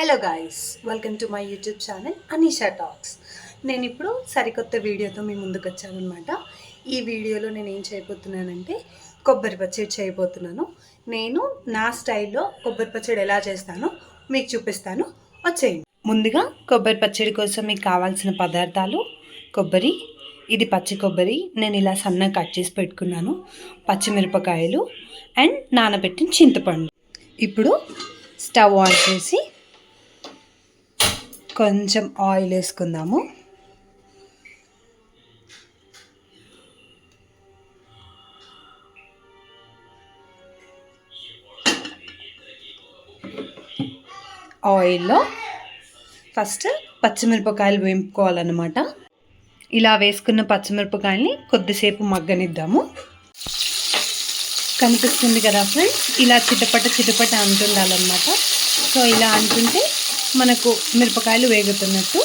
Hello guys welcome to my YouTube channel Anisha talks నేను ఇప్పుడు సరికొత్త వీడియోతో మీ ముందుకు వచ్చానమాట ఈ వీడియోలో నేను ఏం చేయబోతున్నానంటే కొబ్బరి పచ్చడి చేయబోతున్నాను. నేను నా స్టైల్లో కొబ్బరి పచ్చడి ఎలా చేస్తానో మీకు చూపిస్తాను. వచ్చేయండి. ముందుగా కొబ్బరి పచ్చడి కోసం మీకు కావాల్సిన పదార్థాలు కొబ్బరి. ఇది పచ్చి కొబ్బరి నేను ఇలా సన్నగా కట్ చేసి పెట్టుకున్నాను. పచ్చిమిరపకాయలు అండ్ నానబెట్టిన చింతపండు. ఇప్పుడు స్టవ్ ఆన్ చేసి కొంచెం ఆయిల్ వేసుకుందాము. ఆయిల్లో ఫస్ట్ పచ్చిమిరపకాయలు వేపుకోవాలన్నమాట. ఇలా వేసుకున్న పచ్చిమిరపకాయల్ని కొద్దిసేపు మగ్గనిద్దాము. కనిపిస్తుంది కదా ఫ్రెండ్స్? ఇలా చిటపట చిటపట అంటుండాలన్నమాట. సో ఇలా అంటుంటే మనకు మిరపకాయలు వేగుతున్నట్టు.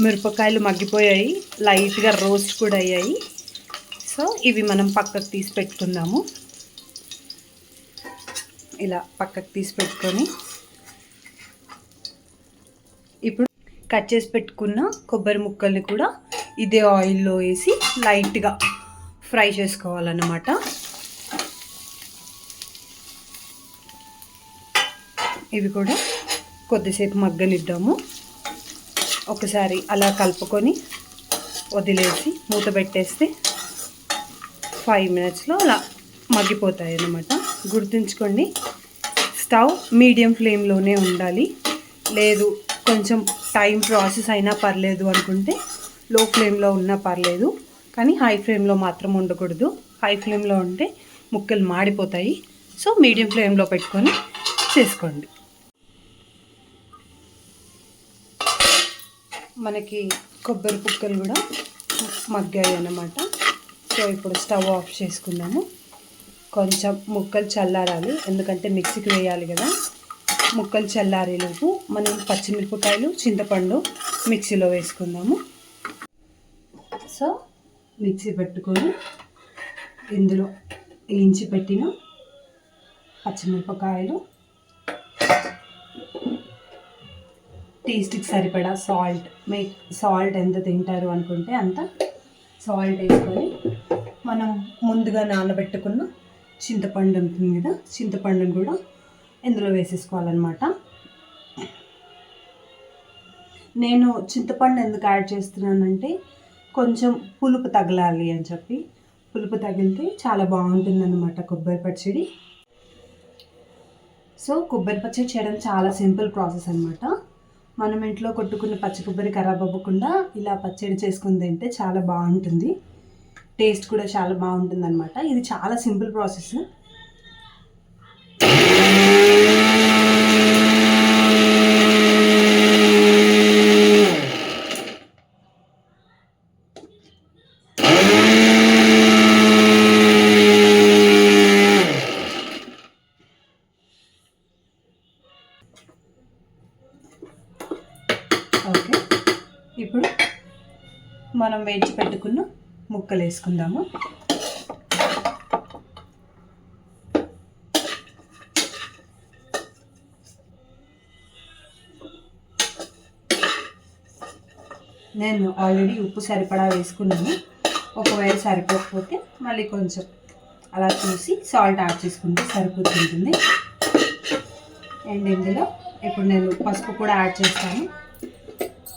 మిరపకాయలు మగ్గిపోయాయి. లైట్గా రోస్ట్ కూడా అయ్యాయి. సో ఇవి మనం పక్కకు తీసి పెట్టుకుందాము. ఇలా పక్కకు తీసి పెట్టుకొని. ఇప్పుడు కట్ చేసి పెట్టుకున్న కొబ్బరి ముక్కల్ని కూడా ఇదే ఆయిల్లో వేసి లైట్గా ఫ్రై చేసుకోవాలన్నమాట. ఇవి కూడా కొద్దిసేపు మగ్గనిద్దాము. ఒకసారి అలా కలుపుకొని వదిలేసి మూత పెట్టేస్తే ఫైవ్ మినిట్స్లో అలా మగ్గిపోతాయి అన్నమాట గుర్తుంచుకోండి స్టవ్ మీడియం ఫ్లేమ్లోనే ఉండాలి. లేదు కొంచెం టైం ప్రాసెస్ అయినా పర్లేదు అనుకుంటే లో ఫ్లేమ్లో ఉన్నా పర్లేదు. కానీ హై ఫ్లేమ్లో మాత్రం ఉండకూడదు. హై ఫ్లేమ్లో ఉంటే ముక్కలు మాడిపోతాయి. సో మీడియం ఫ్లేమ్లో పెట్టుకొని చేసుకోండి. మనకి కొబ్బరి పుక్కలు కూడా మగ్గాయి అన్నమాట. సో ఇప్పుడు స్టవ్ ఆఫ్ చేసుకుందాము. కొంచెం ముక్కలు చల్లారాలి. ఎందుకంటే మిక్సీకి వేయాలి కదా. ముక్కలు చల్లారేలోపు మనం పచ్చిమిరపకాయలు చింతపండు మిక్సీలో వేసుకుందాము. సో మిక్సీ పెట్టుకొని ఇందులో వేయించి పెట్టిన పచ్చిమిరపకాయలు టేస్ట్కి సరిపడా సాల్ట్ మీ సాల్ట్ ఎంత తింటారు అనుకుంటే అంత సాల్ట్ వేసుకొని మనం ముందుగా నానబెట్టుకున్న చింతపండు ఉంటుంది కదా చింతపండుని కూడా ఇందులో వేసేసుకోవాలన్నమాట. నేను చింతపండు ఎందుకు యాడ్ చేస్తున్నానంటే కొంచెం పులుపు తగలాలి అని చెప్పి. పులుపు తగిలితే చాలా బాగుంటుందన్నమాట కొబ్బరి పచ్చడి. సో కొబ్బరి పచ్చడి చేయడం చాలా సింపుల్ ప్రాసెస్ అనమాట మనం ఇంట్లో కొట్టుకున్న పచ్చి కొబ్బరి ఖరాబ్ అవ్వకుండా ఇలా పచ్చడి చేసుకుని తింటే చాలా బాగుంటుంది. టేస్ట్ కూడా చాలా బాగుంటుంది అనమాట ఇది చాలా సింపుల్ ప్రాసెస్ ఓకే ఇప్పుడు మనం వేచి పెట్టుకున్న ముక్కలు వేసుకుందాము. నేను ఆల్రెడీ ఉప్పు సరిపడా వేసుకున్నాను. ఒకవేళ సరిపోకపోతే మళ్ళీ కొంచెం అలా చూసి సాల్ట్ యాడ్ చేసుకుంటే సరిపోతుంటుంది. అండ్ ఇందులో ఇప్పుడు నేను పసుపు కూడా యాడ్ చేస్తాను.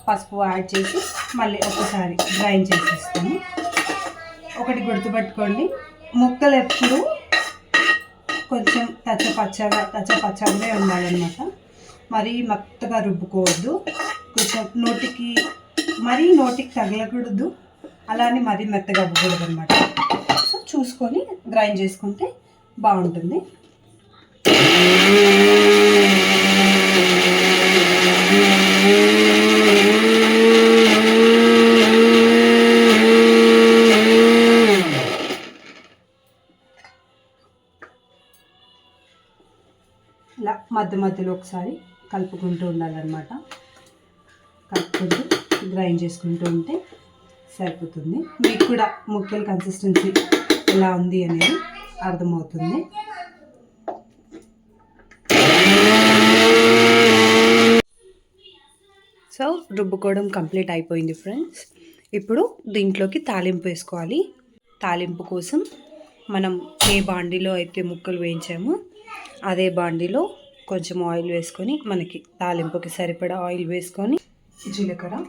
పసుపు యాడ్ చేసి మళ్ళీ ఒకసారి గ్రైండ్ చేసేస్తాము. ఒకటి గుర్తుపెట్టుకోండి. ముక్కలు ఎప్పుడు కొంచెం తచ్చ పచ్చగా తచ్చ పచ్చగానే ఉండాలన్నమాట. మరీ మెత్తగా రుబ్బుకోవద్దు. కొంచెం నోటికి మరీ నోటికి తగలకూడదు. అలానే మరీ మెత్తగా అవ్వకూడదు అనమాట సో చూసుకొని గ్రైండ్ చేసుకుంటే బాగుంటుంది. ఇలా మధ్య మధ్యలో ఒకసారి కలుపుకుంటూ ఉండాలన్నమాట. కలుపుకుంటూ గ్రైండ్ చేసుకుంటూ ఉంటే సరిపోతుంది. మీకు కూడా ముక్కల కన్సిస్టెన్సీ ఎలా ఉంది అనేది అర్థమవుతుంది. సో రుబ్బుకోవడం కంప్లీట్ అయిపోయింది ఫ్రెండ్స్ ఇప్పుడు దీంట్లోకి తాలింపు వేసుకోవాలి. తాలింపు కోసం మనం ఏ బాండీలో అయితే ముక్కలు వేయించామో అదే బాండీలో కొంచెం ఆయిల్ వేసుకొని మనకి తాలింపుకి సరిపడా ఆయిల్ వేసుకొని జీలకర్ర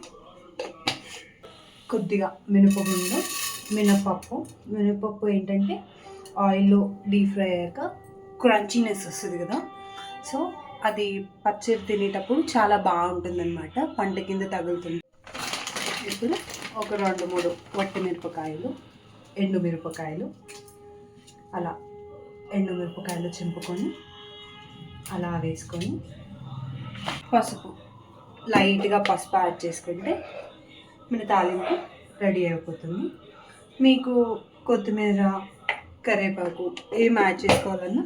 కొద్దిగా మినపగుండు మినపప్పు. మినపప్పు ఏంటంటే ఆయిల్లో డీప్ ఫ్రై అయ్యాక క్రంచీనెస్ వస్తుంది కదా. సో అది పచ్చడి తినేటప్పుడు చాలా బాగుంటుంది అనమాట పంట కింద తగులుతుంది. ఇప్పుడు ఒక రెండు మూడు వట్టి మిరపకాయలు ఎండు మిరపకాయలు అలా ఎండు మిరపకాయలు చింపుకొని అలా వేసుకొని పసుపు లైట్గా పసుపు యాడ్ చేసుకుంటే మన తాలింపు రెడీ అయిపోతుంది. మీకు కొత్తిమీర కరివేపాకు ఏం యాడ్ చేసుకోవాలన్నా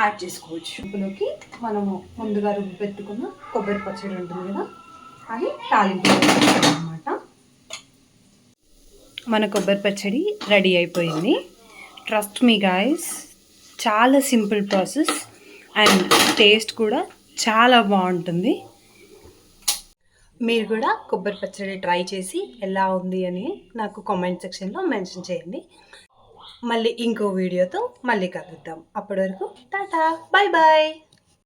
యాడ్ చేసుకోవచ్చు. ఇందులోకి మనము ముందుగా రుబ్బి పెట్టుకున్న కొబ్బరి పచ్చడి ఉంటుంది కదా అది తాలింపు అనమాట మన కొబ్బరి పచ్చడి రెడీ అయిపోయింది. ట్రస్ట్ మీ గాయస్ చాలా సింపుల్ ప్రాసెస్ అండ్ టేస్ట్ కూడా చాలా బాగుంటుంది. మీరు కూడా కొబ్బరి పచ్చడి ట్రై చేసి ఎలా ఉంది అని నాకు కామెంట్ సెక్షన్లో మెన్షన్ చేయండి. మళ్ళీ ఇంకో వీడియోతో మళ్ళీ కలుద్దాం. అప్పటి వరకు టాటా బాయ్ బాయ్